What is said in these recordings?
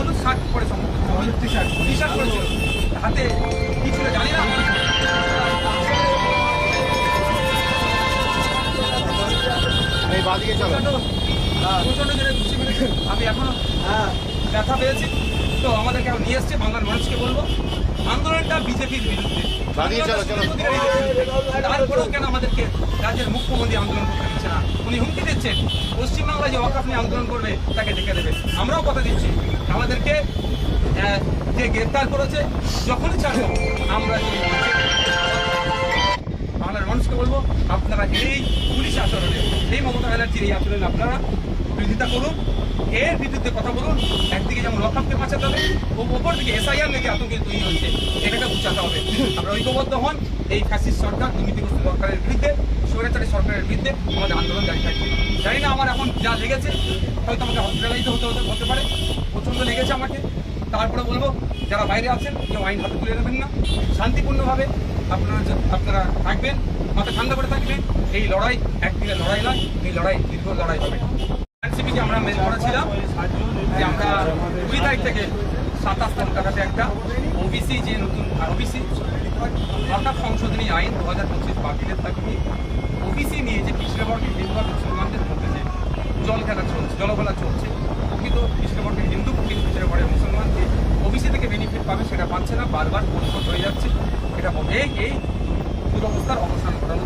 হলুদ শার্ট পরে সম্ভবত। হলুদ টি শার্ট টি শার্ট পরেছিল হাতে কি ছিল জানি না। বাদিকে চলো। প্রচণ্ড জোরে ঘুষি মেরেছে আমি এখনও ব্যথা পেয়েছি। তো আমাদেরকে এখন নিয়ে এসছে বাংলার মানুষকে বলব আন্দোলনটা বিজেপির বিরুদ্ধে। তারপরেও কেন আমাদেরকে রাজ্যের মুখ্যমন্ত্রী আন্দোলন করতে দিচ্ছে না উনি হুমকি দিচ্ছেন। পশ্চিমবাংলায় যে ওয়াকাফ নিয়ে আন্দোলন করবে, তাকে ডেকে দেবে। আমরাও কথা দিচ্ছি। আমাদেরকে যে গ্রেপ্তার করেছে, যখনই ছাড়ব, আমরা বাংলার মানুষকে বলব, আপনারা এই পুলিশ আচরণে, এই মমতা ব্যানার্জির এই আচরণে আপনারা বিরোধিতা করুন, এর বিরুদ্ধে কথা বলুন, একদিকে যেমন লকআপকে বাঁচাতে হবে, ও ওপর দিকে এসআইআর নাকি আতঙ্কে তৈরি হচ্ছে এটাকে বুঝাতে হবে। আমরা ঐক্যবদ্ধ হন, এই ফ্যাসিস্ট সরকার, দুর্নীতিগ্রস্ত সরকারের বিরুদ্ধে, স্বৈরাচারী সরকারের বিরুদ্ধে আমাদের আন্দোলন জারি থাকবে। জানি না আমার এখন যা লেগেছে, হয়তো আমাকে হসপিটালাইজ হতে হতে হতে পারে, প্রচণ্ড লেগেছে আমাকে। তারপরে বলব, যারা বাইরে আছেন, কেউ আইন হাতে তুলে নেবেন না। শান্তিপূর্ণভাবে আপনারা আপনারা থাকবেন, মাথা ঠান্ডা করে থাকবেন। এই লড়াই একদিনের লড়াই নয়, এই লড়াই দীর্ঘ লড়াই হবে। আমরা মেল করেছিলাম যে আমরা কুড়ি তারিখ থেকে সাতাশ টাকাতে একটা ওবিসি যে নতুন ওবিসি হঠাৎ সংশোধনী আইন দু হাজার পঁচিশ বাতিলের থাকবে ওবিসি নিয়ে যে পিছড়ে বর্গের হিন্দু আর মুসলমানদের মধ্যে যে জল খেলা চলছে জলখেলা চলছে, প্রকৃত পিছড়ে বর্গের হিন্দু প্রকৃত পিছড়ে মুসলমান যে ওবিসি থেকে বেনিফিট পাবে সেটা পাচ্ছে না, বারবার পরিশোধ হয়ে যাচ্ছে, এটা বলে এই দুরবস্থার অবসান ঘটানো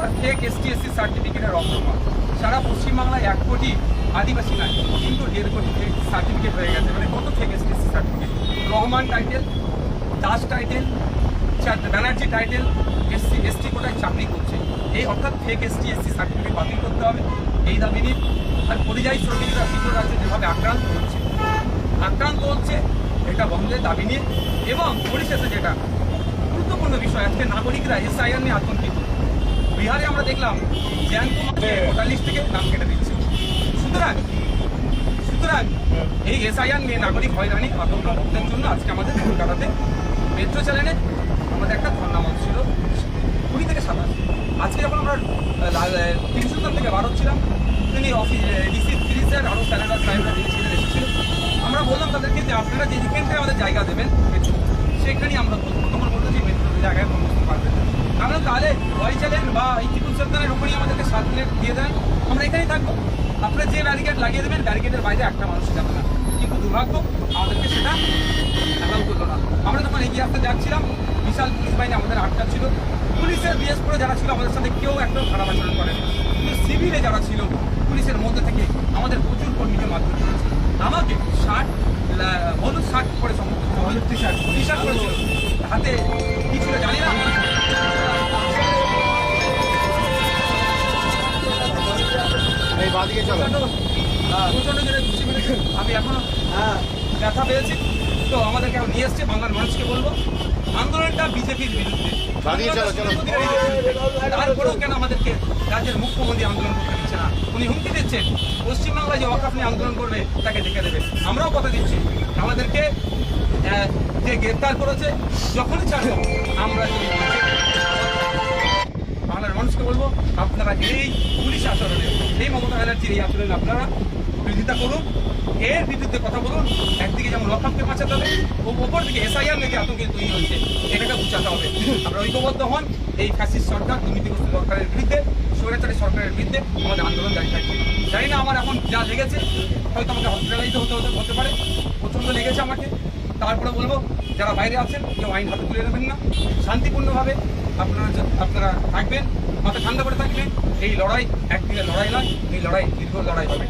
আর ফেক এসটি এসসি সার্টিফিকেটের অপমান সারা পশ্চিমবাংলায় এক কোটি আদিবাসী নাই কিন্তু দেড় কোটি সার্টিফিকেট হয়ে গেছে মানে কত fake SC certificate Rahaman title Das title Banerjee title SC, ST কোটায় চাকরি করছে। এই অর্থাৎ ফেক এসটি, এসসি সার্টিফিকেট বাতিল করতে হবে। এই দাবি নিয়ে আর পরিযায়ী শ্রমিকরা ভিতর রাজ্যে যেভাবে আক্রান্ত হচ্ছে আক্রান্ত হচ্ছে, এটা বন্ধের দাবি নিয়ে এবং পরিশেষে যেটা গুরুত্বপূর্ণ বিষয়, আজকে নাগরিকরা এসআইআর নিয়ে আতঙ্কিত। বিহারে আমরা দেখলাম ভোটার লিস্ট থেকে নাম কেটে দিচ্ছে। সুতরাং সুতরাং এই এসআইআর নিয়ে নাগরিক হয়রানি আতঙ্ক মুক্তের জন্য আজকে আমাদের কলকাতাতে মেট্রো চ্যানেলে আমাদের একটা ধর্ণা ছিল, কুড়ি থেকে সাতাশ। আজকে যখন আমরা তিনশোজন থেকে বার হচ্ছিলাম তিনি অফিস ডিসি তিরিশের আরও স্যারেরা সাহেবরা যিনি ছিলেন এসেছিলেন আমরা বললাম তাদেরকে যে আপনারা যে যেখানটায় আমাদের জায়গা দেবেন সেখানেই আমরা তখন জায়গায় কোনো বসতে পারবেন না। আমরা তাহলে ওয়াই চ্যানেল বা এই টিপুল সন্তানের উপরই আমাদেরকে সাত প্লেট দিয়ে দেন আমরা এখানেই থাকব। আপনারা যে ব্যারিকেড লাগিয়ে দেবেন ব্যারিকেডের বাইরে একটা মানুষ যাবে না। কিন্তু দুর্ভাগ্য, আমাদেরকে সেটা অ্যালাউ করল না। আমরা যখন এগিয়ে আসতে যাচ্ছিলাম, বিশাল পুলিশ বাহিনী আমাদের আটকা ছিল। পুলিশের বিএস করে যারা ছিল আমাদের সাথে কেউ একদম খারাপ আচরণ করেনি কিন্তু সিভিলে যারা ছিল, পুলিশের মধ্যে থেকে আমাদের প্রচুর কর্মীকে করেছে। আমাকে শার্ট হলুদ শার্ট বাদিকে চলো। মেরেছে আমি এখনও ব্যথা পেয়েছি। তো আমাদেরকে নিয়ে এসছে? বাংলার মানুষকে বলব। আন্দোলনটা বিজেপির বিরুদ্ধে। তারপরেও কেন আমাদেরকে রাজ্যের মুখ্যমন্ত্রী আন্দোলন করতে দিচ্ছে না? উনি হুমকি দিচ্ছেন। পশ্চিমবাংলায় যে ওয়াকাফ নিয়ে আন্দোলন করবে তাকে ডেকে দেবে। আমরাও কথা দিচ্ছি। আমাদেরকে যে গ্রেপ্তার করেছে যখনই ছাড়বো আমরা বাংলার মানুষকে বলব, আপনারা এই পুলিশ আচরণে, এই মমতা ব্যানার্জির এই আচরণে আপনারা বিরোধিতা করুন, এর বিরুদ্ধে কথা বলুন, একদিকে যেমন লকআপকে বাঁচাতে হবে ও ওপর দিকে এসআইআর নাকি আতঙ্কে তৈরি হচ্ছে এটাকে বুঝাতে হবে। আমরা ঐক্যবদ্ধ হন, এই ফ্যাসিস্ট সরকার দুর্নীতিগ্রস্ত সরকারের বিরুদ্ধে, স্বৈরাচারী সরকারের বিরুদ্ধে আমাদের আন্দোলন জারি থাকবে। জানি না আমার এখন যা লেগেছে, হয়তো আমাকে হসপিটালাইজ হতে হতে হতে পারে, প্রচণ্ড লেগেছে আমাকে। তারপরে বলব, যারা বাইরে আছেন, কেউ আইন হাতে তুলে নেবেন না। শান্তিপূর্ণভাবে আপনারা আপনারা থাকবেন, মাথা ঠান্ডা করে থাকবেন। এই লড়াই একদিনের লড়াই নয়, এই লড়াই দীর্ঘ লড়াই হবে।